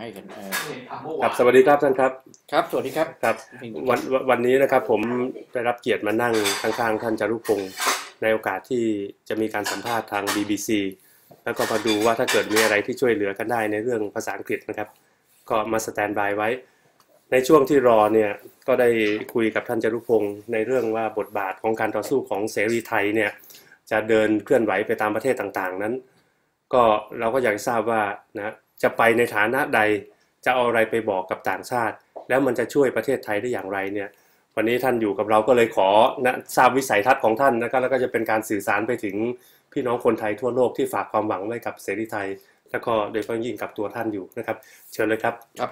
ให้กันเอ่อครับสวัสดีครับท่านครับ ครับสวัสดีครับครับวันวันวันนี้นะครับผมได้รับเกียรติมานั่งข้างๆท่านจารุพงศ์ในโอกาสที่จะมีการสัมภาษณ์ทาง BBC แล้วก็มาดูว่าถ้าเกิดมีอะไรที่ช่วยเหลือกันได้ในเรื่องภาษาอังกฤษนะครับ ก็มาสแตนบายไว้ ในช่วงที่รอเนี่ยก็ได้คุยกับท่านจารุพงศ์ในเรื่องว่าบทบาทของการต่อสู้ของเสรีไทยเนี่ยจะเดินเคลื่อนไหวไปตามประเทศต่างๆนั้น ก็เราก็อยากทราบว่านะ จะไปในฐานะใดจะเอาอะไรไปบอกกับต่างชาติ แล้วมันจะช่วยประเทศไทยได้อย่างไรเนี่ยวันนี้ท่านอยู่กับเราก็เลยขอนะทราบวิสัยทัศน์ของท่านนะครับแล้วก็จะเป็นการสื่อสารไปถึงพี่น้องคนไทยทั่วโลกที่ฝากความหวังไว้กับเสรีไทย แล้วก็โดยเฉพาะยิ่งกับตัวท่านอยู่นะครับ เชิญเลยครับครับ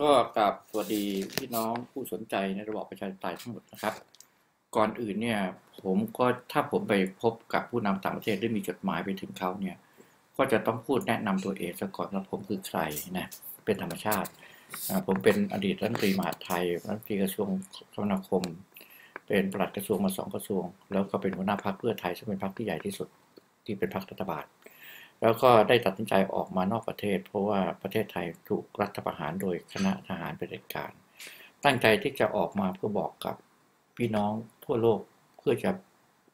ก็กราบสวัสดีพี่น้องผู้สนใจในระบอบประชาธิปไตยทั้งหมดนะครับ ก่อนอื่นเนี่ยผมก็ถ้าผมไปพบกับผู้นำต่างประเทศได้มีจดหมายไปถึงเขาเนี่ย ก็จะต้องพูดแนะนำตัวเองซะก่อนว่าผมคือใครนะเป็นธรรมชาติ ผมเป็นอดีตรัฐมนตรีมหาดไทยรัฐมนตรีกระทรวงคมนาคม เป็นปลัดกระทรวงมาสองกระทรวง แล้วก็เป็นหัวหน้าพรรคเพื่อไทยซึ่งเป็นพรรคที่ใหญ่ที่สุดที่เป็นพรรครัฐบาล แล้วก็ได้ตัดสินใจออกมานอกประเทศ เพราะว่าประเทศไทยถูกรัฐประหารโดยคณะทหารเผด็จการ ตั้งใจที่จะออกมาเพื่อบอกกับพี่น้องทั่วโลกเพื่อจะ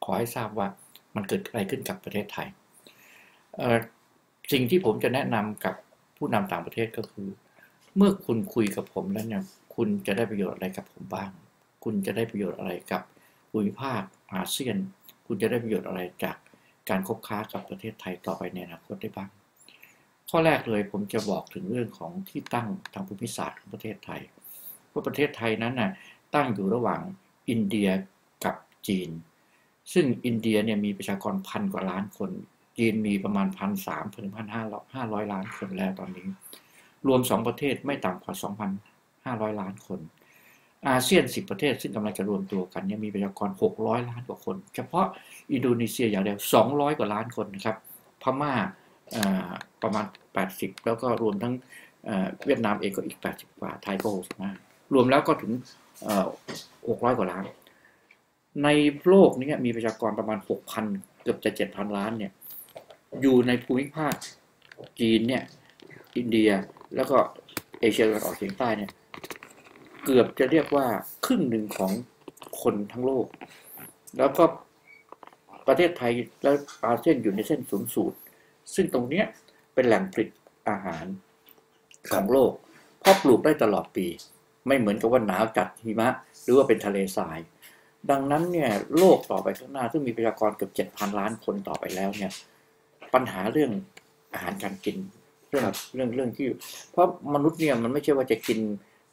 ขอให้ทราบว่ามันเกิดอะไรขึ้นกับประเทศไทย สิ่งที่ผมจะแนะนำกับผู้นำต่างประเทศก็คือ เมื่อคุณคุยกับผมแล้วเนี่ยคุณจะได้ประโยชน์อะไรกับผมบ้าง คุณจะได้ประโยชน์อะไรกับภูมิภาคอาเซียน คุณจะได้ประโยชน์อะไรจากการคบค้ากับประเทศไทยต่อไปในอนาคตได้บ้าง ข้อแรกเลยผมจะบอกถึงเรื่องของที่ตั้งทางภูมิศาสตร์ของประเทศไทยว่าประเทศไทยนั้นน่ะตั้งอยู่ระหว่างอินเดียกับจีน ซึ่งอินเดียเนี่ยมีประชากรพันกว่าล้านคน จีนมีประมาณพันสามถึงพันห้าห้าร้อยล้านคนแล้วตอนนี้ รวมสองประเทศไม่ต่ำกว่าสองพันห้าร้อยล้านคน อาเซียนสิบประเทศซึ่งกำลังจะรวมตัวกันเนี่ยมีประชากรหกร้อยล้านกว่าคน เฉพาะอินโดนีเซียอย่างเดียวสองร้อยกว่าล้านคนนะครับ พม่าอ่าประมาณแปดสิบแล้วก็รวมทั้งเวียดนามเองก็อีกแปดสิบกว่าไทยก็หกสิบห้ารวมแล้วก็ถึงหกร้อยกว่าล้าน ในโลกนี้มีประชากรประมาณหกพันเกือบจะเจ็ดพันล้านเนี่ย อยู่ในภูมิภาคจีนเนี่ยอินเดียแล้วก็เอเชียตะวันออกเฉียงใต้เนี่ยเกือบจะเรียกว่าครึ่งหนึ่งของคนทั้งโลก แล้วก็ประเทศไทยและอาเซียนอยู่ในเส้นศูนย์สูตร ซึ่งตรงเนี้ยเป็นแหล่งผลิตอาหารของโลกเพราะปลูกได้ตลอดปี ไม่เหมือนกับว่าหนาวจัดหิมะ หรือว่าเป็นทะเลทราย ดังนั้นเนี่ยโลกต่อไปข้างหน้าซึ่งมีประชากรเกือบเจ็ดพันล้านคนต่อไปแล้วเนี่ย ปัญหาเรื่องอาหารการกินเรื่องเรื่องเรื่องที่ เพราะมนุษย์เนี่ยมันไม่ใช่ว่าจะกิน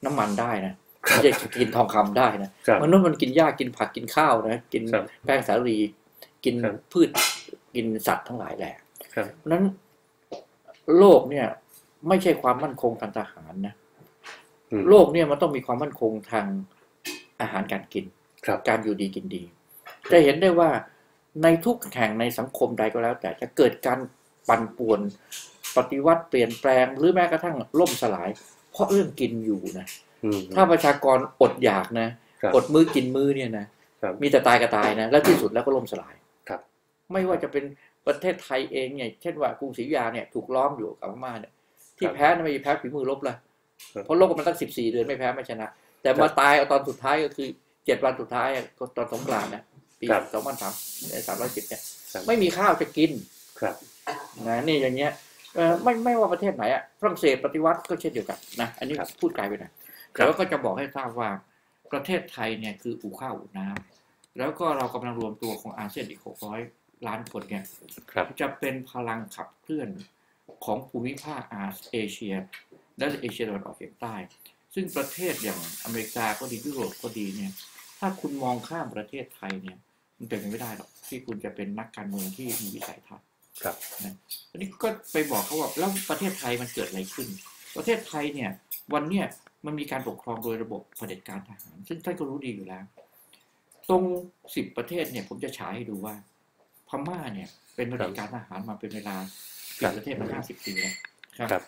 น้ำมันได้นะไม่ใช่จะกินทองคำได้นะครับมนุษย์มันกินหญ้ากินผักกินข้าวนะกินครับแป้งสาลีกินครับพืชกินสัตว์ทั้งหลายแหละครับเพราะฉะนั้นโลกเนี่ย ไม่ใช่ความมั่นคงทางทหารนะอืมโลกเนี่ยมันต้องมีความมั่นคงทางอาหารการกินครับการอยู่ดีกินดี จะเห็นได้ว่า ในทุกแห่งในสังคมใดก็แล้ว แต่จะเกิดการปั่นป่วน ปฏิวัติเปลี่ยนแปลง หรือแม้กระทั่งล่มสลาย เพราะเรื่องกินอยู่นะอืมถ้าประชากรอดอยากนะครับอดมื้อกินมื้อเนี่ยนะครับมีแต่ตายก็ตายนะ แล้วที่สุดแล้วก็ล่มสลายครับ ไม่ว่าจะเป็นประเทศไทยเองเนี่ยเช่นว่ากรุงศรีอยุธยาเนี่ยถูกล้อมอยู่กับพม่าเนี่ย ที่ครับแพ้น่ะไม่ใช่แพ้ฝีมือรบละครับเพราะรบกันมาตั้งสิบสี่เดือนไม่แพ้ไม่ชนะ แต่ครัมาบตายเอาตอนสุดท้ายก็คือเจ็ดวันสุดท้ายอะก็ตอนสงกรานต์นะ ปีครับสองพันสามสามร้อยสิบเนี่ยครับไม่มีข้าวจะกิน ครับนะนี่อย่างเงี้ยเออไม่ไม่ว่าประเทศไหนอะฝรั่งเศสปฏิวัติก็เช่นเดียวกันนะอันนี้ครับพูดไกลไปหน่อยครับแต่ว่าก็จะบอกให้ทราบว่าประเทศไทยเนี่ยคืออู่ข้าวอู่น้ำแล้วก็เรากำลังรวมตัวของอาเซียนอีกหกร้อยล้านคนเนี่ยครับจะเป็นพลังขับเคลื่อนของภูมิภาคอาเอเชีย และเอเชียตะวันออกเฉียงใต้ ซึ่งประเทศอย่างอเมริกาก็ดียุโรปก็ดีเนี่ย ถ้าคุณมองข้ามประเทศไทยเนี่ย มันเป็นไปไม่ได้หรอกที่คุณจะเป็นนักการเมืองที่มีวิสัยทัศน์ครับอันนี้ก็ไปบอกเขาว่าแล้วประเทศไทยมันเกิดอะไรขึ้น ประเทศไทยเนี่ย วันเนี้ยมันมีการปกครองโดยระบบเผด็จการทหาร ซึ่งท่านก็รู้ดีอยู่แล้ว ตรงสิบประเทศเนี่ย ผมจะฉายให้ดูว่า พม่าเนี่ย เป็นเผด็จการทหารมาเป็นเวลาครัเป็นบประเทศมาห้าสิบปีแล้วครับ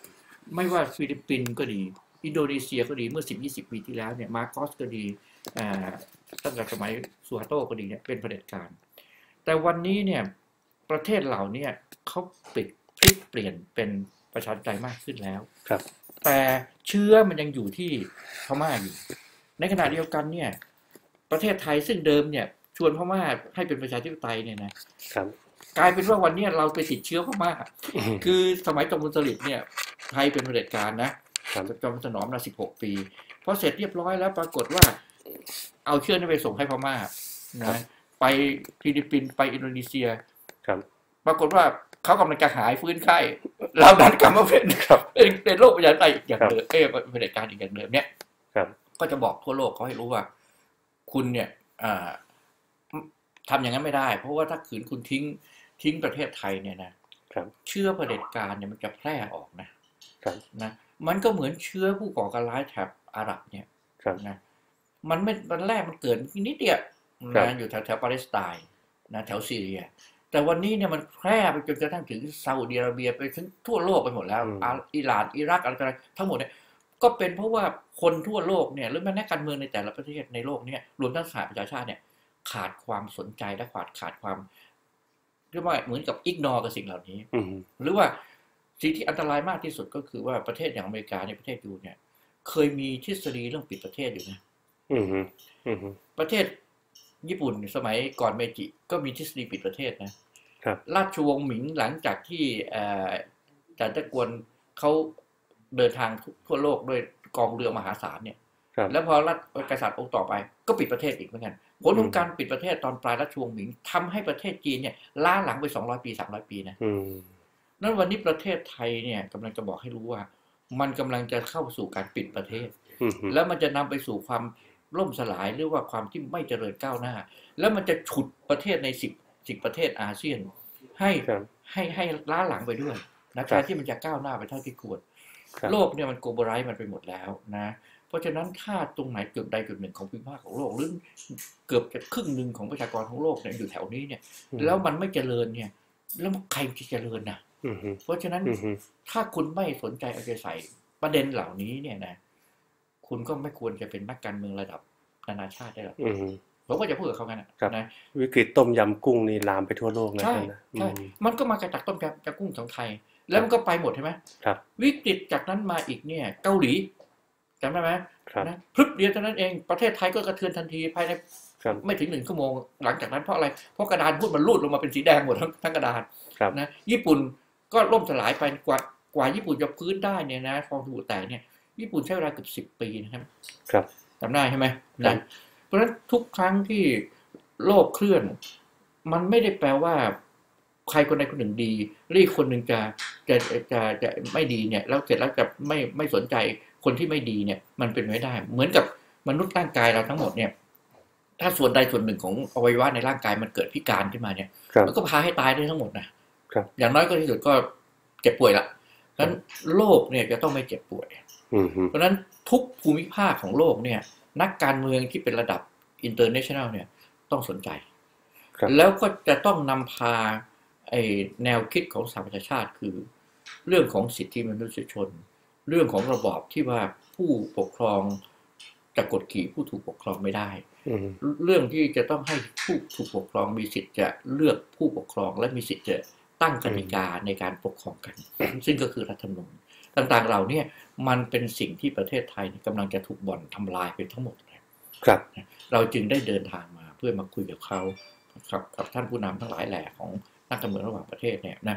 ไม่ว่าฟิลิปปินส์ก็ดี อินโดนีเซียก็ดีเมื่อสิบยี่สิบปีที่แล้วเนี่ย มาโกสก็ดีอ่า ตั้งแต่สมัยสุฮาโตก็ดีเนี่ยเป็นเผด็จการ แต่วันนี้เนี่ยประเทศเหล่าเนี้เขาปิดพลิกเปลี่ยนเป็นประชาธิปไตยมากขึ้นแล้วครับ แต่เชื้อมันยังอยู่ที่พม่าอยู่ ในขณะเดียวกันเนี่ย ประเทศไทยซึ่งเดิมเนี่ย ชวนพม่าให้เป็นประชาธิปไตยเนี่ยนะครับ กลายเป็นว่าวันเนี้ยเราไปติดเชื้อพม่าอืมคือสมัยจอมพลสฤษดิ์เนี่ย ไทยเป็นเผด็จการนะครับจอมพลถนอมนะสิบหกปีพอเสร็จเรียบร้อยแล้วปรากฏว่า เอาเชื้อนี้ไปส่งให้พม่าครับนะไปฟิลิปปินส์ไปอินโดนีเซีย ครับ ปรากฏว่าเขากำลังจะหายฟื้นไข้เราดันกลับมาเป็นครับเป็นเป็นโรคประชาธิปไตยอีกอย่างครับเดิมเอ้ยเป็นเผด็จการอีกอย่างเดิมเนี่ยครับก็จะบอกทั่วโลกเขาให้รู้ว่า คุณเนี่ยอ่าทำอย่างนั้นไม่ได้ เพราะว่าถ้าขืนคุณทิ้งทิ้งประเทศไทยเนี่ยนะครับเชื้อเผด็จการเนี่ยมันจะแพร่ออกนะครับนะมันก็เหมือนเชื้อผู้ก่อการร้ายแถบอาหรับเนี่ยครับนะ มันไม่มันแรกมันเกิดนิดเดียวครับนะอยู่แถวแถวปาเลสไตน์นะแถวซีเรีย แต่วันนี้เนี่ยมันแพร่ไปจนกระทั่งถึงซาอุดิอาระเบียไปถึงทั่วโลกไปหมดแล้วอืมอาอิหร่านอิรักอะไรต่างๆทั้งหมดเนี่ยก็เป็นเพราะว่าคนทั่วโลกเนี่ยหรือแม้แต่การเมืองในแต่ละประเทศในโลกเนี่ยรวมทั้งสหประชาชาติเนี่ยขาดความสนใจและขาดขาดความเรียกว่าเหมือนกับอิกนอกับสิ่งเหล่านี้อืมหรือว่าสิ่งที่อันตรายมากที่สุดก็คือว่าประเทศอย่างอเมริกาในยประเทศยูเนี่ย เคยมีทฤษฎีเรื่องปิดประเทศอยู่นะอืมอืม ประเทศญี่ปุ่นสมัยก่อนเมจิ ก็มีทฤษฎีปิดประเทศนะครับราชวงศ์หมิงหลังจากที่เอ่อจารย์ตะกวนเขาเดินทางทั่วโลกด้วยกองเรือมหาศาลเนี่ยครับแล้วพอรัฐกษัตริย์องค์ต่อไป ก็ปิดประเทศอีกเหมือนกันผลขออืงมการปิดประเทศตอนปลายรัชวงศ์หมิงทำให้ประเทศจีนเนี่ยล้าหลังไป200ปี300ปีนะอืมนั้นวันนี้ประเทศไทยเนี่ยกำลังจะบอกให้รู้ว่า มันกำลังจะเข้าสู่การปิดประเทศอืมแล้วมันจะนำไปสู่ความ ล่มสลายหรือว่าความที่ไม่เจริญก้าวหน้า แล้วมันจะฉุดประเทศในสิบสิบประเทศอาเซียน ให้ครับให้ให้ล้าหลังไปด้วยนะครัแทบนที่มันจะก้าวหน้าไปเท่าที่ควรครับโลกเนี่ยมันโกลบอลไรซ์มันไปหมดแล้วนะ เพราะฉะนั้นถ้าตรงไหนจุดใดจุดหนึ่งของภูมิภาคของโลกหรือเกือบจะครึ่งหนึ่งของประชากรของโลกเนี่ยอยู่แถวนี้เนี่ย แล้วมันไม่เจริญเนี่ย แล้วใครจะเจริญนะอืมอืมเพราะฉะนั้นอืมถ้าคุณไม่สนใจเอาใจใส่ประเด็นเหล่านี้เนี่ยนะ คุณก็ไม่ควรจะเป็นนักการเมืองระดับนานาชาติได้หรอกอืมผมก็จะพูดกับเขากันนะครับนะวิกฤตต้มยำกุ้งนี่ลามไปทั่วโลกเลยใช่นะใช่อืมมันก็มาจากต้มยำจากกุ้งของไทย แล้วมันก็ไปหมดใช่ไหมครับ วิกฤตจากนั้นมาอีกเนี่ย เกาหลีจำได้ไหมครับนะพรึบเดียวเท่านั้นเองประเทศไทยก็กระเทือนทันทีภายในครับไม่ถึงหนึ่งชั่วโมงหลังจากนั้นเพราะอะไรเพราะกระดานพูดมันรูดลงมาเป็นสีแดงหมดทั้งทั้งกระดานครับนะญี่ปุ่นก็ล่มสลายไปกว่ากว่าญี่ปุ่นจะพื้นได้เนี่ยนะฟองสบู่แตกเนี่ย ญี่ปุ่นใช้เวลาเกือบสิบปีนะครับ ครับจำได้ใช่ไหมครับนะเพราะฉะนั้นทุกครั้งที่โลกเคลื่อน มันไม่ได้แปลว่า ใครคนใดคนหนึ่งดีหรืออีกคนหนึ่งจะจะจะจะไม่ดีเนี่ย แล้วเสร็จแล้วจะไม่ไม่สนใจคนที่ไม่ดีเนี่ย มันเป็นไม่ได้ เหมือนกับมนุษย์ร่างกายเราทั้งหมดเนี่ย ถ้าส่วนใดส่วนหนึ่งของอวัยวะในร่างกายมันเกิดพิการขึ้นมาเนี่ยครับมันก็พาให้ตายได้ทั้งหมดนะครับอย่างน้อยก็ที่สุดก็เจ็บป่วยละเพราะ ฉะนั้นโลกเนี่ยจะต้องไม่เจ็บป่วยอืมเพราะฉะนั้นทุกภูมิภาคของโลกเนี่ย นักการเมืองที่เป็นระดับ international เนี่ยต้องสนใจครับแล้วก็จะต้องนำพาไอแนวคิดของสหประชาชาติ คือ เรื่องของสิทธิมนุษยชน เรื่องของระบอบที่ว่าผู้ปกครองจะกดขี่ผู้ถูกปกครองไม่ได้อืมเรื่องที่จะต้องให้ผู้ถูกปกครองมีสิทธิ์จะเลือกผู้ปกครองและมีสิทธิ์จะ ตั้งกติกาในการปกครองกัน ซึ่งก็คือรัฐธรรมนูญต่างๆเหล่าเนี้มันเป็นสิ่งที่ประเทศไทยกำลังจะถูกบ่อนทำลายไปทั้งหมดเลยครับ เราจึงได้เดินทางมาเพื่อมาคุยกับเขาครับกับท่านผู้นำทั้งหลายแหล่ของนักการเมืองระหว่างประเทศเนี่ยนะ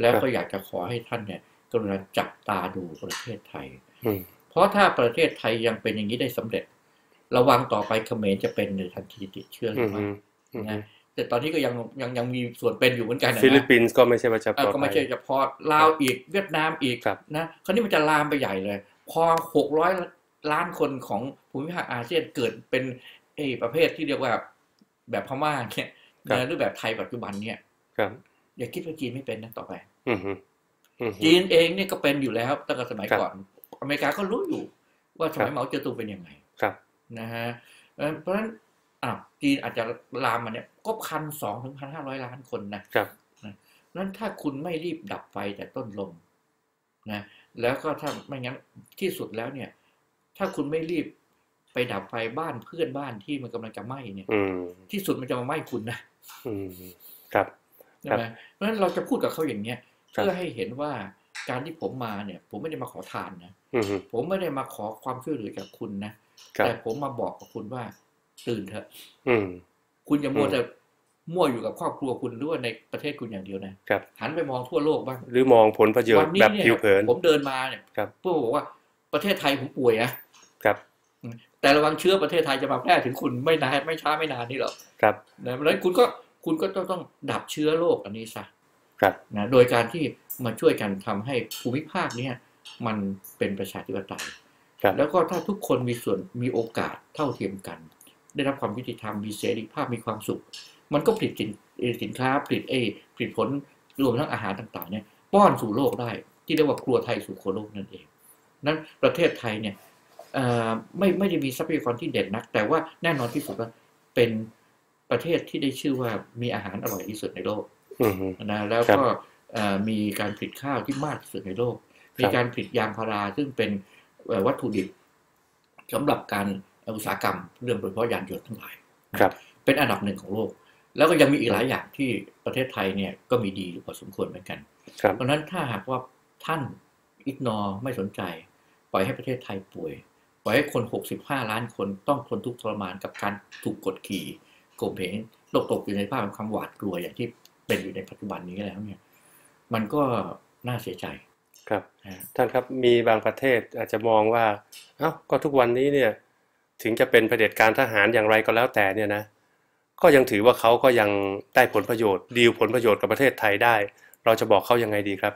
แล้วก็อยากจะขอให้ท่านเนี่ยกรุณาจับตาดูประเทศไทยอืมเพราะถ้าประเทศไทยยังเป็นอย่างนี้ได้สำเร็จ ระวังต่อไปเขมรจะเป็นในทันทีติดเชื้อหอืรือมไม่อืมนะ แต่ตอนนี้ก็ยังยังยังมีส่วนเป็นอยู่เหมือนกันนะฟิลิปปินส์ก็ไม่ใช่ว่าจะปเอ่ลออดก็ภัไม่ยใช่เฉพาะลาวอีกเวียดนามอีกครับนะคราวนี้มันจะลามไปใหญ่เลย พอหกร้อยล้านคนของภูมิภาคอาเซียนเกิดเป็นเออประเภทที่เรียกว่าแบบพม่าเนี่ยครับนะหรือแบบไทยปัจจุบันเนี่ยครับอย่าคิดว่าจีนไม่เป็นนะต่อไปอืมอืมอืมจีนเองเนี่ยก็เป็นอยู่แล้วตั้งแต่สมัยครับก่อน อเมริกาก็รู้อยู่ ว่าสมัครัยบเหมาเจ๋อตุงเป็นยังไงครับนะฮะเอ่อเพราะฉะนั้น อะจีนอาจจะลามมาเนี่ยก็พันสองถึงพันห้าร้อยล้านคนนะครับนั้นถ้าคุณไม่รีบดับไฟแต่ต้นลมนะแล้วก็ถ้าไม่งั้นที่สุดแล้วเนี่ย ถ้าคุณไม่รีบไปดับไฟบ้านเพื่อนบ้านที่มันกำลังจะไหม้เนี่ยอืมที่สุดมันจะมาไหม้คุณนะอืมครับใช่ไหมเพราะฉะนั้นเราจะพูดกับเขาอย่างเนี้ยครับเพื่อให้เห็นว่าการที่ผมมาเนี่ย ผมไม่ได้มาขอทานนะอืมผมไม่ได้มาขอความช่วยเหลือจากคุณนะครับแต่ผมมาบอกกับคุณว่า ตื่นเถอะอืมคุณอย่ามัวอืมแต่มั่วอยู่กับครอบครัวคุณหรือว่าในประเทศคุณอย่างเดียวนะครับหันไปมองทั่วโลกบ้าง หรือมองผลประโยชวัน์นี้แบบเนี่ยผิวเผินผมเดินมาเนี่ยครับเพื่อบอกว่าประเทศไทยผมป่วยนะครับ แต่ระวังเชื้อประเทศไทยจะมาแพร่ถึงคุณไม่นานไม่ช้าไม่นานนี่หรอกครับนะเพราะฉะนั้นคุณก็คุณก็ต้องต้องดับเชื้อโรคอันนี้ซะครับนะโดยการที่มาช่วยกันทำให้ภูมิภาคเนี้ยมันเป็นประชาธิปไตยครับแล้วก็ถ้าทุกคนมีส่วนมีโอกาสเท่าเทียมกัน ได้รับความยุติธรรมมีเสรีภาพมีความสุข มันก็ผลิตสินเอ่อสินค้าผลิตเอยผลิตผลรวมทั้งอาหารต่างๆเนี่ยป้อนสู่โลกได้ ที่เรียกว่าครัวไทยสู่ครัวโลกนั่นเอง นั้นประเทศไทยเนี่ยเอ่อไม่ไม่ได้มีทรัพยากรที่เด่นนัก แต่ว่าแน่นอนที่สุดว่าเป็นประเทศที่ได้ชื่อว่ามีอาหารอร่อยที่สุดในโลกอืมนะแล้วครับก็เอ่อมีการผลิตข้าวที่มากที่สุดในโลก มีการผลิตยางพาราซึ่งเป็นเอ่อวัตถุดิบสำหรับการ อุตสาหกรรมเรื่องโดยเฉพาะยานยนต์ทั้งหลายครับเป็นอันดับหนึ่งของโลก แล้วก็ยังมีอีกหลายอย่างที่ประเทศไทยเนี่ยก็มีดีอยู่พอสมควรเหมือนกันครับเพราะฉะนั้นถ้าหากว่าท่านอิกนอไม่สนใจ ปล่อยให้ประเทศไทยป่วย ปล่อยให้คน 65 ล้านคนต้องทนทุกข์ทรมานกับการถูกกดขี่ข่มเหงตกตกอยู่ในภาพของความหวาดกลัวอย่างที่เป็นอยู่ในปัจจุบันนี้แล้วเนี่ย มันก็น่าเสียใจครับนะท่านครับมีบางประเทศอาจจะมองว่าเอ้าก็ทุกวันนี้เนี่ย ถึงจะเป็นเผด็จการทหารอย่างไรก็แล้วแต่เนี่ยนะก็ยังถือว่าเขาก็ยังได้ผลประโยชน์ดีลผลประโยชน์กับประเทศไทยได้ เราจะบอกเขายังไงดีครับ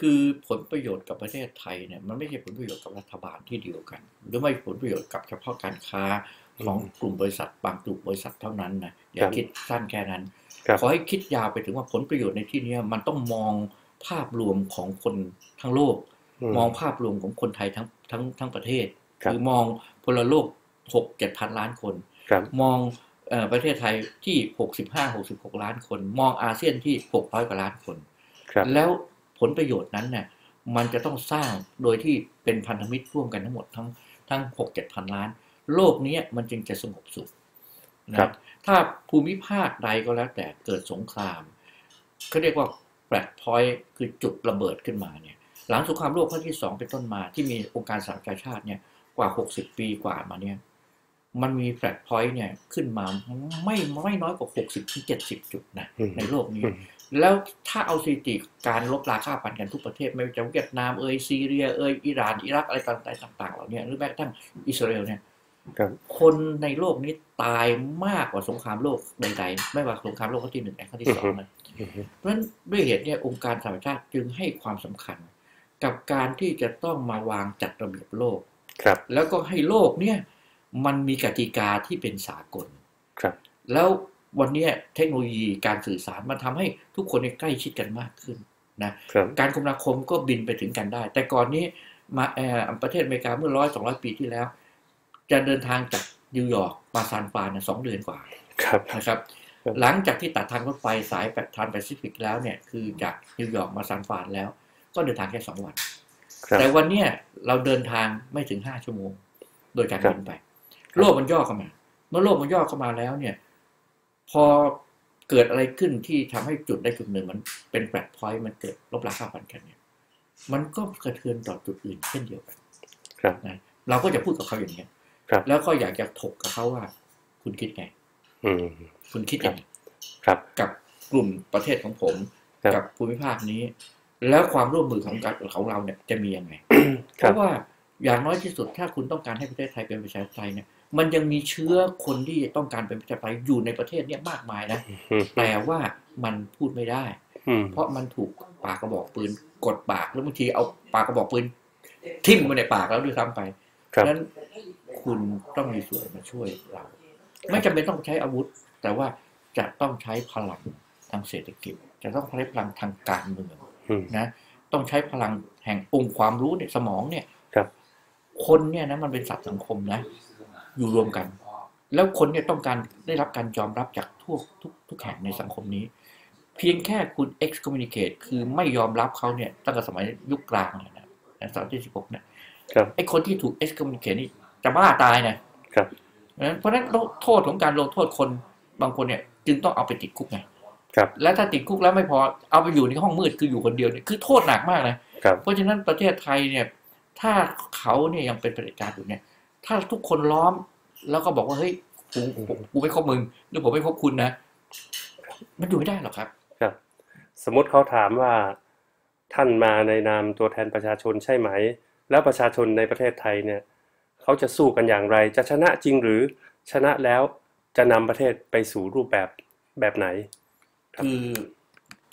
คือผลประโยชน์กับประเทศไทยเนี่ยมันไม่ใช่ผลประโยชน์กับรัฐบาลที่เดียวกัน หรือไม่ผลประโยชน์กับเฉพาะการค้าของกลุ่มบริษัท บางกลุ่มบริษัทเท่านั้นนะอย่าครับคิดสั้นแค่นั้นครับขอให้คิดยาวไปถึงว่าผลประโยชน์ในที่เนี้ยมันต้องมองภาพรวมของคนทั้งโลก มองภาพรวมของคนไทยทั้งทั้งทั้งประเทศครับอมองพลโลก หกเจ็ดพันล้านคนครับมองเออประเทศไทยที่หกสิบห้าหกสิบหกล้านคน มองอาเซียนที่หกร้อยกว่าล้านคนครับแล้วผลประโยชน์นั้นเนี่ยมันจะต้องสร้างโดยที่เป็นพันธมิตรร่วมกันทั้งหมดทั้งทั้งหกเจ็ดพันล้าน โลกเนี้ยมันจึงจะสงบสุขนะครับ ถ้าภูมิภาคใดก็แล้วแต่เกิดสงครามเขาเรียกว่าแฟลตพอยต์คือจุดระเบิดขึ้นมาเนี่ย หลังสงครามโลกครั้งที่สองเป็นต้นมาที่มีองค์การสหประชาชาติเนี่ยกว่า 60 ปีกว่ามาเนี่ย มันมีแฟลตพอยต์เนี่ยขึ้นมาไม่ไม่น้อยกว่า 60ถึง70 จุดนะอืมในโลกนี้อืมแล้วถ้าเอาสถิติการลบราค่าพันกันทุกประเทศ ไม่ว่าจะเวียดนามเอยซีเรียเอยอิหร่านอิรักอะไรต่างๆเหล่านี้หรือแม้กระทั่งอิสราเอลเนี่ยครับคนในโลกนี้ตายมากกว่าสงครามโลกใดๆไม่ว่าสงครามโลกครั้งที่หนึ่งและครั้งที่สองนะอืมเพราะฉะนั้นด้วยเหตุเนี่ยองค์การสหประชาชาติจึงให้ความสำคัญ กับการที่จะต้องมาวางจัดระเบียบโลกครับ แล้วก็ให้โลกเนี่ย มันมีกติกาที่เป็นสากลครับ แล้ววันเนี้ยเทคโนโลยีการสื่อสารมันทำให้ทุกคนเนี่ยใกล้ชิดกันมากขึ้นนะครับการคมนาคมก็บินไปถึงกันได้ แต่ก่อนนี้มาเอ่อประเทศอเมริกาเมื่อร้อยสองร้อยปีที่แล้ว จะเดินทางจากนิวยอร์กมาซานฟรานเนี่ยสองเดือนกว่าครับนะครับครับ หลังจากที่ตัดทางรถไฟสายทานแปซิฟิกแล้วเนี่ยคือจากนิวยอร์กมาซานฟรานแล้ว ก็เดินทางแค่สองวันครับแต่วันเนี้ยเราเดินทางไม่ถึงห้าชั่วโมง โดยการครับบินไป โลกมันย่อเข้ามา เมื่อโลกมันย่อเข้ามาแล้วเนี่ย พอเกิดอะไรขึ้นที่ทำให้จุดใดจุดหนึ่งมันเป็นแฟลตพอยต์มันเกิดลบราคาพันกันเนี่ย มันก็กระเทือนต่อจุดอื่นเช่นเดียวกัน ครับนะเราก็จะพูดกับเขาอย่างนี้ยครับ แล้วก็อยากจะถกกับเขาว่า คุณคิดไง อืมคุณคิดยังไงครับ กับกลุ่มประเทศของผมครับกับภูมิภาคนี้ แล้วความร่วมมือของการของเราเนี่ยจะมียังไง เพครับราะว่าอย่างน้อยที่สุดถ้าคุณต้องการให้ประเทศไทยเป็นประชาธิปไตยเนี่ย มันยังมีเชื้อคนที่ต้องการเป็นประชาธิปไตยอยู่ในประเทศเนี่ยมากมายนะอืมแต่ว่ามันพูดไม่ได้อืมเพราะมันถูกปากกระบอกปืนกดปากแล้วบางทีเอาปากกระบอกปืนทิ่มมาในปากแล้วด้วยซ้ำไปครัฉะบนั้นคุณต้องมีส่วนมาช่วยเรา ไม่จำเป็นต้องใช้อาวุธ แต่ว่าจะต้องใช้พลังทางเศรษฐกิจ จะต้องใช้พลังทางการเมืองอืมนะต้องใช้พลังแห่งองค์ความรู้ในสมองเนี่ยครับคนเนี่ยนะมันเป็นสัตว์สังคมนะ อยู่รวมกัน แล้วคนเนี่ยต้องการได้รับการยอมรับจากทั่วทุกทุกแห่งในสังคมนี้ เพียงแค่คุณ excommunicate คือไม่ยอมรับเขาเนี่ยตั้งแต่สมัยยุคกลางเนี่ยนะในศตวรรษที่สิบหกเนี่ยครับไอ้คนที่ถูก excommunicate นี่จะบ้าตายนะครับเพราะฉะนั้นโทษของการลงโทษคนบางคนเนี่ย จึงต้องเอาไปติดคุกไงครับและถ้าติดคุกแล้วไม่พอเอาไปอยู่ในห้องมืดคืออยู่คนเดียวเนี่ยคือโทษหนักมากนะครับเพราะฉะนั้นประเทศไทยเนี่ย ถ้าเขาเนี่ยยังเป็นเผด็จการอยู่เนี่ย ถ้าทุกคนล้อม แล้วก็บอกว่าเฮ้ยกูกูกูไม่คบมึงหรือผมไม่คบคุณนะ มันอยู่ไม่ได้หรอกครับ ครับ สมมติเขาถามว่าท่านมาในนามตัวแทนประชาชนใช่ไหม แล้วประชาชนในประเทศไทยเนี่ยเขาจะสู้กันอย่างไร จะชนะจริงหรือชนะแล้วจะนำประเทศไปสู่รูปแบบแบบไหน คือ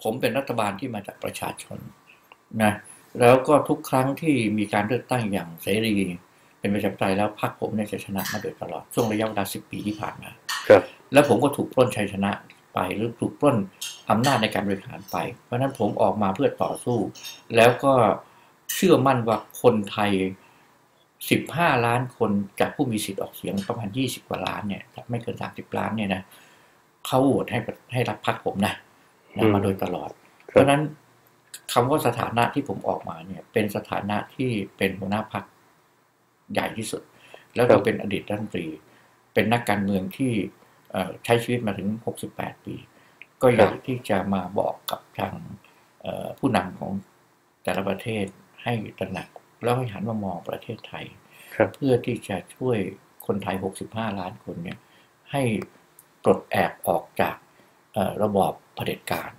ผมเป็นรัฐบาลที่มาจากประชาชนนะแล้วก็ทุกครั้งที่มีการเลือกตั้งอย่างเสรี เป็นประชาธิปไตยแล้วพรรคผมเนี่ยจะชนะมาโดยตลอดช่วงระยะเวลาสิบปีที่ผ่านมา ครับ แล้วผมก็ถูกปล้นชัยชนะไปหรือถูกปล้นอำนาจในการบริหารไป เพราะฉะนั้นผมออกมาเพื่อต่อสู้ แล้วก็เชื่อมั่นว่าคนไทย 15 ล้านคนจากผู้มีสิทธิ์ออกเสียงประมาณ 20 กว่าล้านเนี่ยไม่เกิน 30 ล้านเนี่ยนะเขาโหวตให้ให้รับพรรคผมนะนะมาโดยตลอด เพราะฉะนั้นคำว่าสถานะที่ผมออกมาเนี่ย เป็นสถานะที่เป็นหัวหน้าพรรค ใหญ่ที่สุด แล้วก็เป็นอดีตรัฐมนตรี เป็นนักการเมืองที่เอ่อใช้ชีวิตมาถึง 68 ปี ก็อยากที่จะมาบอกกับทางเอ่อผู้นำของแต่ละประเทศให้ตระหนัก แล้วให้หันมามองประเทศไทยครับเพื่อที่จะช่วยคนไทย 65 ล้านคนเนี่ยให้ปลดแอกออกจากเอ่อระบอบเผด็จการ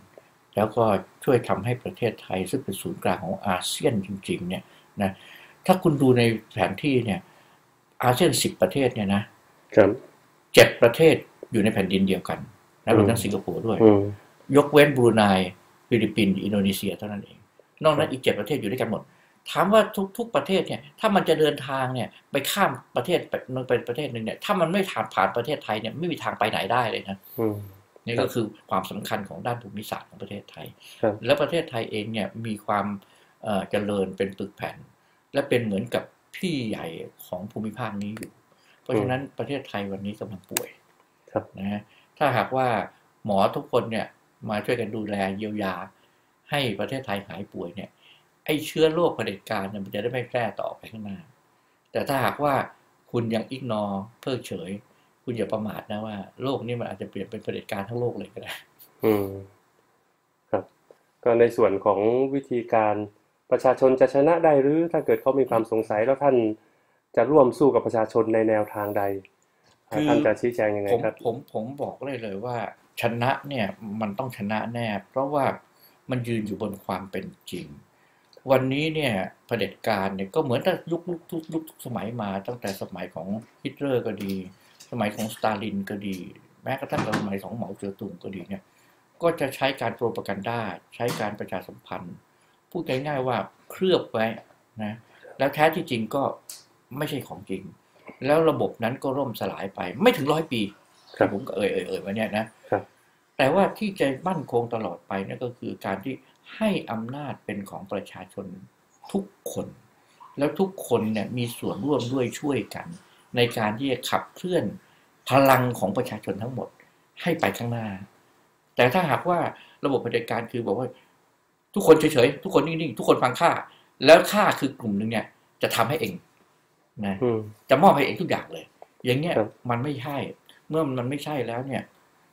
แล้วก็ช่วยทำให้ประเทศไทยซึ่งเป็นศูนย์กลางของอาเซียนจริงๆเนี่ยนะ ถ้าคุณดูในแผนที่เนี่ยอาเซียน10ประเทศเนี่ยนะครับเจ็ดประเทศอยู่ในแผ่นดินเดียวกันนะรวมทั้งสิงคโปร์ด้วยอืมยกเว้นบรูไนฟิลิปปินส์อินโดนีเซียเท่านั้นเอง นอกนั้นอีกเจ็ดประเทศอยู่ด้วยกันหมด ถามว่าทุกทุกประเทศเนี่ย ถ้ามันจะเดินทางเนี่ย ไปข้ามประเทศไปไปประเทศหนึ่งเนี่ย ถ้ามันไม่ผ่านผ่านประเทศไทยเนี่ยไม่มีทางไปไหนได้เลยนะอืมนี่ก็คือความสำคัญของด้านภูมิศาสตร์ของประเทศไทยครับและประเทศไทยเองเนี่ยมีความเอ่อเจริญเป็นปึกแผ่น และเป็นเหมือนกับพี่ใหญ่ของภูมิภาคนี้อยู่ เพราะฉะนั้นประเทศไทยวันนี้กำลังป่วยครับนะฮะถ้าหากว่าหมอทุกคนเนี่ยมาช่วยกันดูแลเยียวยา ให้ประเทศไทยหายป่วยเนี่ยไอ้เชื้อโรคเผด็จการเนี่ยมันจะได้ไม่แพร่ต่อไปข้างหน้า แต่ถ้าหากว่าคุณยังอิกนอเพิกเฉย คุณอย่าประมาทนะว่าโลกนี้มันอาจจะเปลี่ยนเป็นเผด็จการทั้งโลกเลยก็ได้ อืม ครับ ก็ในส่วนของวิธีการ ประชาชนจะชนะได้หรือถ้าเกิดเขามีความสงสัยแล้วท่านจะร่วมสู้กับประชาชนในแนวทางใดอ่าคือท่านจะชี้แจงยังไงผมครับผมผมบอกเลยเลยว่า ชนะเนี่ยมันต้องชนะแน่ เพราะว่ามันยืนอยู่บนความเป็นจริง วันนี้เนี่ยเผด็จการเนี่ยก็เหมือนตั้งยุคยุคทุกยุคทุกสมัยมาตั้งแต่สมัยของฮิตเลอร์ก็ดี สมัยของสตาลินก็ดี แม้กระทั่งสมัยของเหมาเจ๋อตุงก็ดีเนี่ยก็จะใช้การโปรปกันด้าใช้การประชาสัมพันธ์ พูดง่ายๆว่าเคลือบไว้นะแล้วแท้ที่จริงก็ไม่ใช่ของจริง แล้วระบบนั้นก็ร่มสลายไป ไม่ถึงร้อยปีครับที่ผมก็เอ่ยเอ่ยเอ่ยมาเนี่ยนะครับแต่ว่าที่จะมั่นคงตลอดไปนั่นก็คือการที่ให้อำนาจเป็นของประชาชนทุกคน แล้วทุกคนเนี่ยมีส่วนร่วมด้วยช่วยกัน ในการที่จะขับเคลื่อนพลังของประชาชนทั้งหมดให้ไปข้างหน้า แต่ถ้าหากว่าระบบเผด็จการคือบอกว่า ทุกคนเฉยๆ ทุกคนนิ่งๆ ทุกคนฟังข้าแล้วข้าคือกลุ่มหนึ่งเนี่ย จะทำให้เองนะอืมจะมอบให้เองทุกอย่างเลย อย่างเงี้ยครับมันไม่ใช่ เมื่อมันไม่ใช่แล้วเนี่ย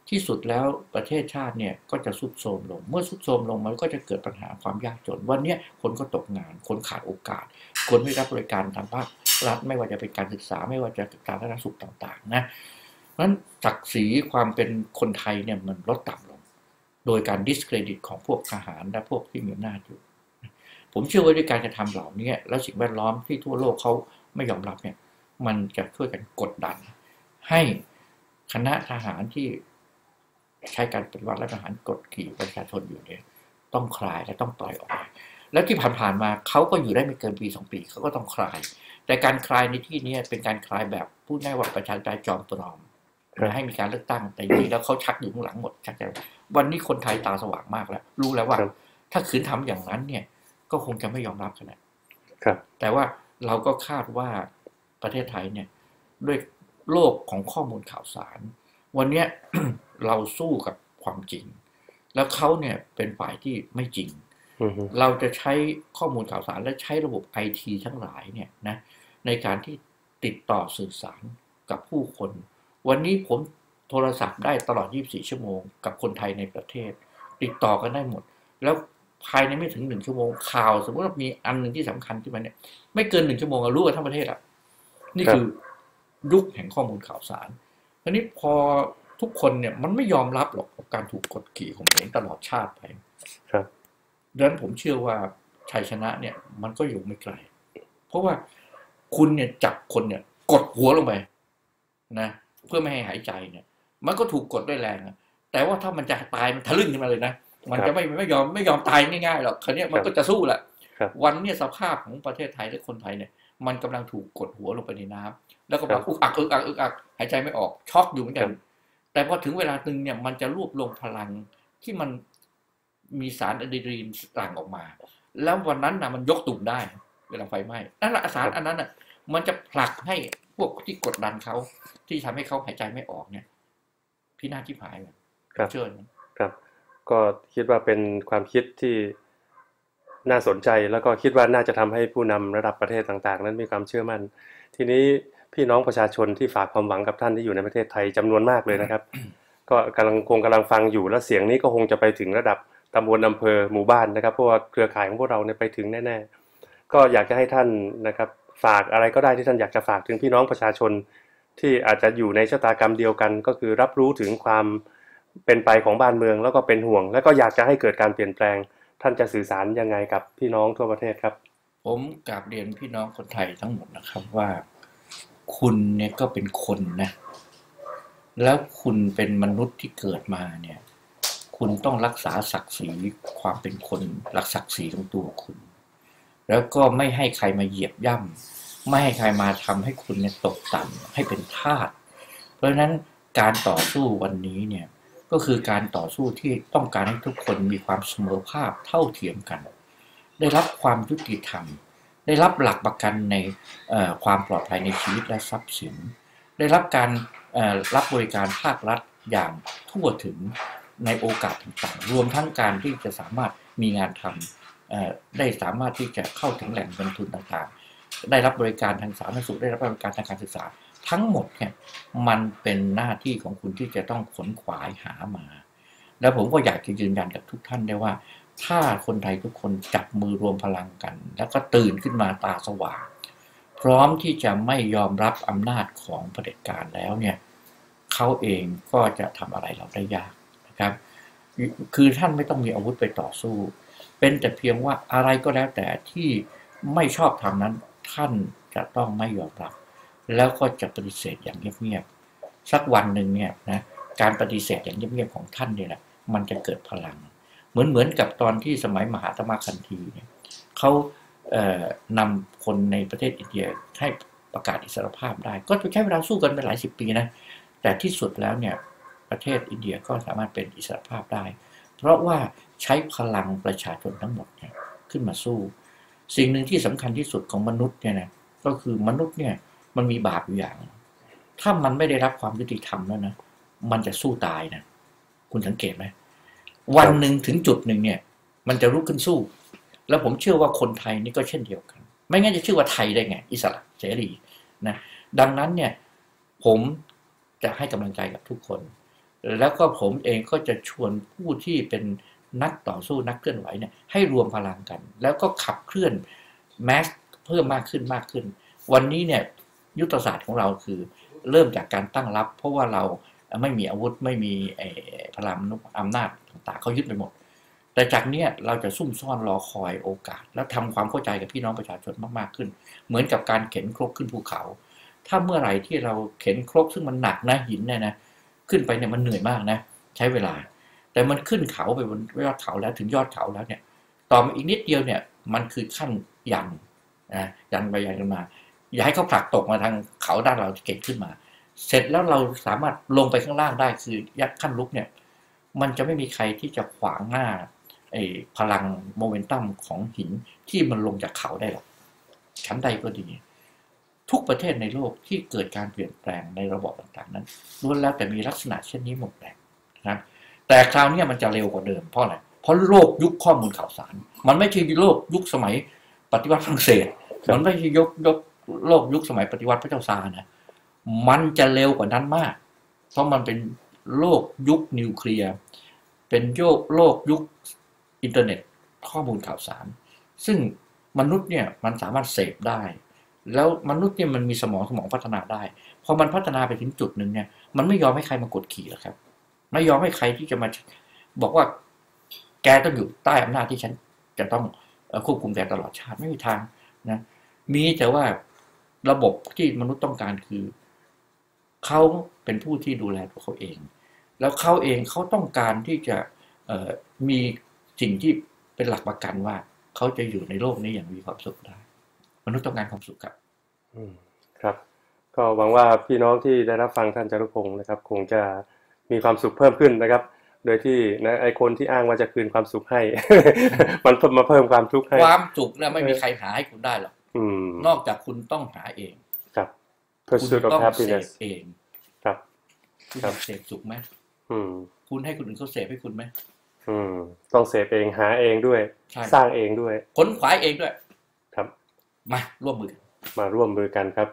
ที่สุดแล้วประเทศชาติเนี่ยก็จะสุดโทรมลง เมื่อสุดโทรมลงมันก็จะเกิดปัญหาความยากจน วันเนี้ยคนก็ตกงาน คนขาดโอกาส คนไม่รับบริการทางภาครัฐไม่ว่าจะเป็นการศึกษาไม่ว่าจะการสาธารณสุขต่าง ๆ นะเพราะฉะนั้นศักดิ์ศรีความเป็นคนไทยเนี่ยมันลดต่ำลง โดยการดิสเครดิตของพวกทหารและพวกที่มีอำนาจอยู่ ผมเชื่อว่าด้วยการกระทำเหล่านี้แล้วสิ่งแวดล้อมที่ทั่วโลกเขาไม่ยอมรับเนี่ย มันจะช่วยกันกดดัน ให้คณะทหารที่ใช้การปฏิวัติและทหารกดขี่ประชาชนอยู่เนี่ย ต้องคลายและต้องปล่อยออกไปแล้วที่ผ่านๆมาเขาก็อยู่ได้ไม่เกินปีสองปีเขาก็ต้องคลาย แต่การคลายในที่นี้เป็นการคลายแบบพูดง่ายว่าประชาธิปไตยจอมปลอมครับให้มีการเลือกตั้งแต่จริงแล้วเขาชักอยู่ข้างหลังหมดชักจะ วันนี้คนไทยตาสว่างมากแล้ว รู้แล้วว่าครับถ้าขืนทำอย่างนั้นเนี่ย ก็คงจะไม่ยอมรับกันแหละครับ แต่ว่าเราก็คาดว่าประเทศไทยเนี่ย ด้วยโลกของข้อมูลข่าวสาร วันเนี้ยเราสู้กับความจริง แล้วเขาเนี่ยเป็นฝ่ายที่ไม่จริงอืมเราจะใช้ข้อมูลข่าวสารและใช้ระบบไอทีทั้งหลายเนี่ยนะในการที่ติดต่อสื่อสารกับผู้คน วันนี้ผม โทรศัพท์ได้ตลอด 24 ชั่วโมง กับคนไทยในประเทศ ติดต่อกันได้หมด แล้วภายในไม่ถึงหนึ่งชั่วโมงข่าว สมมติว่ามีอันหนึ่งที่สำคัญที่มันเนี่ย ไม่เกินหนึ่งชั่วโมงรู้กันทั้งประเทศละนี่คือยุคแห่งข้อมูลข่าวสารทีนี้พอทุกคนเนี่ยมันไม่ยอมรับหรอกกับการถูกกดขี่ข่มเหงตลอดชาติไป ครับดังนั้นผมเชื่อว่าชัยชนะเนี่ย มันก็อยู่ไม่ไกล เพราะว่าคุณเนี่ยจับคนเนี่ย กดหัวลงไปนะ เพื่อไม่ให้หายใจเนี่ย มันก็ถูกกดด้วยแรงอะแต่ว่าถ้ามันจะตายมันทะลึ่งขึ้นมาเลยนะมันจะไม่ไม่ยอมไม่ยอมตายง่ายๆหรอกคราวเนี้ยมันก็จะสู้แหละครับวันเนี้ยสภาพของประเทศไทยและคนไทยเนี่ย มันกำลังถูกกดหัวลงไปในน้ำแล้วก็แบบอุกอักอึกอักอึกอักหายใจไม่ออกช็อกอยู่เหมือนกัน แต่พอถึงเวลาหนึ่งเนี่ยมันจะรวบรวมพลังที่มันมีสารอะดรีนาลีนหลั่งออกมา แล้ววันนั้นนะมันยกตุ่มได้ เวลาไฟไหม้นั่นแหละสารอันนั้นน่ะ มันจะผลักให้พวกที่กดดันเขาที่ทำให้เขาหายใจไม่ออกเนี่ย พี่นาที่ผายเลยครับเชิญครับ ก็คิดว่าเป็นความคิดที่น่าสนใจแล้วก็คิดว่าน่าจะทำให้ผู้นำระดับประเทศต่างๆ นั้นมีความเชื่อมั่น ทีนี้พี่น้องประชาชนที่ฝากความหวังกับท่านที่อยู่ในประเทศไทยจำนวนมากเลยนะครับ ก็กำลังคงกำลังฟังอยู่แล้วเสียงนี้ก็คงจะไปถึงระดับตำบลอำเภอหมู่บ้านนะครับเพราะว่าเครือข่ายของพวกเราเนี่ยไปถึงแน่ ๆ ก็อยากจะให้ท่านนะครับ ฝากอะไรก็ได้ที่ท่านอยากจะฝากถึงพี่น้องประชาชน ที่อาจจะอยู่ในชะตากรรมเดียวกัน ก็คือรับรู้ถึงความเป็นไปของบ้านเมือง แล้วก็เป็นห่วง แล้วก็อยากจะให้เกิดการเปลี่ยนแปลง ท่านจะสื่อสารยังไงกับพี่น้องทั่วประเทศครับ ผมกราบเรียนพี่น้องคนไทยทั้งหมดนะครับว่า คุณเนี่ยก็เป็นคนนะ แล้วคุณเป็นมนุษย์ที่เกิดมาเนี่ย คุณต้องรักษาศักดิ์ศรีความเป็นคน รักศักดิ์ศรีของตัวคุณ แล้วก็ไม่ให้ใครมาเหยียบย่ำ ไม่ให้ใครมาทำให้คุณเนี่ยตกต่ำให้เป็นทาสเพราะฉะนั้นการต่อสู้วันนี้เนี่ยก็คือการต่อสู้ที่ต้องการให้ทุกคนมีความเสมอภาคเท่าเทียมกัน ได้รับความยุติธรรม ได้รับหลักประกันในความปลอดภัยในชีวิตและทรัพย์สิน ได้รับการรับบริการภาครัฐอย่างทั่วถึงในโอกาสต่างๆ รวมทั้งการที่จะสามารถมีงานทำได้สามารถที่จะเข้าถึงแหล่งเงินทุนต่างๆ ได้รับบริการทางสาธารณสุขได้รับบริการทางการศึกษา ทั้งหมดเนี่ยมันเป็นหน้าที่ของคุณที่จะต้องขนขวายหามา แล้วผมก็อยากจะยืนยันกับทุกท่านได้ว่า ถ้าคนไทยทุกคนจับมือรวมพลังกัน แล้วก็ตื่นขึ้นมาตาสว่างพร้อมที่จะไม่ยอมรับอำนาจของเผด็จการแล้วเนี่ยเขาเองก็จะทำอะไรเราได้ยากนะครับ คือท่านไม่ต้องมีอาวุธไปต่อสู้ เป็นแต่เพียงว่าอะไรก็แล้วแต่ที่ไม่ชอบทำนั้น ท่านจะต้องไม่ยอมรับ แล้วก็จะปฏิเสธอย่างเงียบๆสักวันหนึ่งเนี่ยนะการปฏิเสธอย่างเงียบๆของท่านเนี่ยแหละมันจะเกิดพลัง เหมือนเหมือนกับตอนที่สมัยมหาตมคันธีเนี่ยเขาเนำคนในประเทศอินเดียให้ประกาศอิสรภาพได้ ก็ใช้เวลาสู้กันไปหลายสิบปีนะแต่ที่สุดแล้วเนี่ยประเทศอินเดียก็สามารถเป็นอิสรภาพได้ เพราะว่าใช้พลังประชาชนทั้งหมดเนี่ยขึ้นมาสู้ สิ่งหนึ่งที่สำคัญที่สุดของมนุษย์เนี่ยนะก็คือมนุษย์เนี่ยมันมีบาปอยู่อย่าง ถ้ามันไม่ได้รับความยุติธรรมแล้วนะมันจะสู้ตายนะคุณสังเกตไหมวันหนึ่งถึงจุดหนึ่งเนี่ย มันจะลุกขึ้นสู้ แล้วผมเชื่อว่าคนไทยนี่ก็เช่นเดียวกัน ไม่งั้นจะชื่อว่าไทยได้ไง อิสระเสรีนะดังนั้นเนี่ยผมจะให้กำลังใจกับทุกคน แล้วก็ผมเองก็จะชวนผู้ที่เป็น นักต่อสู้นักเคลื่อนไหวเนี่ยให้รวมพลังกัน แล้วก็ขับเคลื่อนแมสเพิ่มมากขึ้นมากขึ้น วันนี้เนี่ยยุทธศาสตร์ของเราคือ เริ่มจากการตั้งรับ เพราะว่าเราไม่มีอาวุธไม่มีพลังอำนาจต่างๆเขายึดไปหมด แต่จากนี้เราจะซุ่มซ่อนรอคอยโอกาส แล้วทำความเข้าใจกับพี่น้องประชาชนมากๆขึ้น เหมือนกับการเข็นครกขึ้นภูเขา ถ้าเมื่อไหร่ที่เราเข็นครกซึ่งมันหนักนะหินเนี่ยนะขึ้นไปเนี่ยมันเหนื่อยมากนะใช้เวลา แต่มันขึ้นเขาไปบนยอดเขาแล้วถึงยอดเขาแล้วเนี่ย ต่อมาอีกนิดเดียวเนี่ย มันคือขั้นยันนะยันไปยันกันมา อย่าให้เขาผลักตกมาทางเขาด้านเราเก่งขึ้นมา เสร็จแล้วเราสามารถลงไปข้างล่างได้คือยักขั้นลุกเนี่ย มันจะไม่มีใครที่จะขวางหน้าไอ้พลังโมเมนตัมของหินที่มันลงจากเขาได้หรอกชั้นใดก็ดี ทุกประเทศในโลกที่เกิดการเปลี่ยนแปลงในระบบต่างๆ นั้นล้วนแล้วแต่มีลักษณะเช่นนี้หมดแหละนะครับ แต่คราวนี้มันจะเร็วกว่าเดิมเพราะอะไรเพราะโลกยุคข้อมูลข่าวสาร มันไม่ใช่โลกยุคสมัยปฏิวัติฝรั่งเศสมันไม่ใช่ยกยกโลกยุคสมัยปฏิวัติพระเจ้าซาร์นะมันจะเร็วกว่านั้นมาก เพราะมันเป็นโลกยุคนิวเคลียร์เป็นโยกโลกยุคอินเทอร์เน็ตข้อมูลข่าวสาร ซึ่งมนุษย์เนี่ยมันสามารถเสพได้ แล้วมนุษย์เนี่ยมันมีสมองสมองพัฒนาได้ พอมันพัฒนาไปถึงจุดหนึ่งเนี่ย มันไม่ยอมให้ใครมากดขี่หรอกครับ ไม่ยอมให้ใครที่จะมาบอกว่าแกต้องอยู่ใต้อำนาจที่ฉันจะต้องควบคุมแกตลอดชาติไม่มีทางนะมีแต่ว่าระบบที่มนุษย์ต้องการคือเขาเป็นผู้ที่ดูแลตัวเขาเอง แล้วเขาเองเขาต้องการที่จะมีสิ่งที่เป็นหลักประกันว่าเขาจะอยู่ในโลกนี้อย่างมีความสุขได้ มนุษย์ต้องการความสุขครับครับ ก็หวังว่าพี่น้องที่ได้รับฟังท่านจารุพงศ์นะครับ คงจะ มีความสุขเพิ่มขึ้นนะครับ โดยที่นะไอคนที่อ้างว่าจะคืนความสุขให้ มันเพิ่มมาเพิ่มความทุกข์ให้ ความสุขเนี่ยไม่มีใครหาให้คุณได้หรอกอืมนอกจากคุณต้องหาเอง ครับคุณ pursuit of ต้องเส happiness พเอง ครับคุณครับเสพสุขไหมอืมคุณให้คนอื่นเขาเสพให้คุณไหมอืมต้องเสพเองหาเองด้วยใช่สร้างเองด้วยขนขวายเองด้วย ครับ มาร่วมมือกันมาร่วมมือกันครับ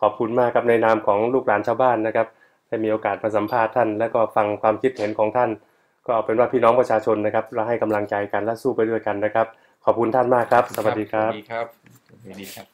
ขอบคุณมากครับในนามของลูกหลานชาวบ้านนะครับ ได้มีโอกาสมาสัมภาษณ์ท่าน และก็ฟังความคิดเห็นของท่าน ก็เอาเป็นว่าพี่น้องประชาชนนะครับเราให้กำลังใจกันและสู้ไปด้วยกันนะครับ ขอบคุณท่านมากครับ สวัสดีครับสวัสดีครับสวัสดีครับ